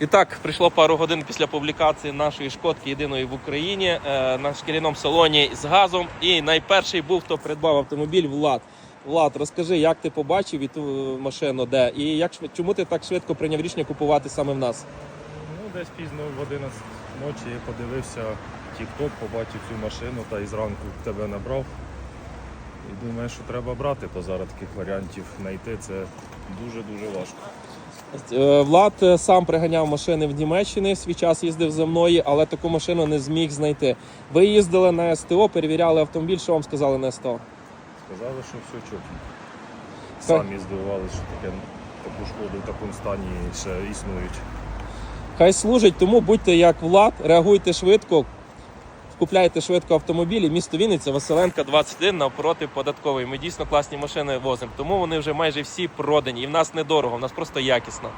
І так, прийшло пару годин після публікації нашої шкодки єдиної в Україні е, на шкіряному салоні з газом. І найперший був, хто придбав автомобіль Влад. Влад, розкажи, як ти побачив і ту машину, де і як чому ти так швидко прийняв рішення купувати саме в нас? Ну, десь пізно в 11 ночі я подивився TikTok, побачив цю машину та і зранку тебе набрав. І думаю, що треба брати, то зараз таких варіантів знайти це дуже-дуже важко. Е, Влад е, сам приганяв машини в Німеччині, в свій час їздив за мною, але таку машину не зміг знайти. Ви їздили на СТО, перевіряли автомобіль. Що вам сказали на СТО? Сказали, що все чотно. Так. Самі здивувалися, що таке таку шкоду в такому стані ще існують. Хай служить, тому будьте як Влад, реагуйте швидко, купляйте швидко автомобілі. Місто Вінниця, Василенка, 21 навпроти податкової. Ми дійсно класні машини возимо, тому вони вже майже всі продані. І в нас недорого, в нас просто якісно.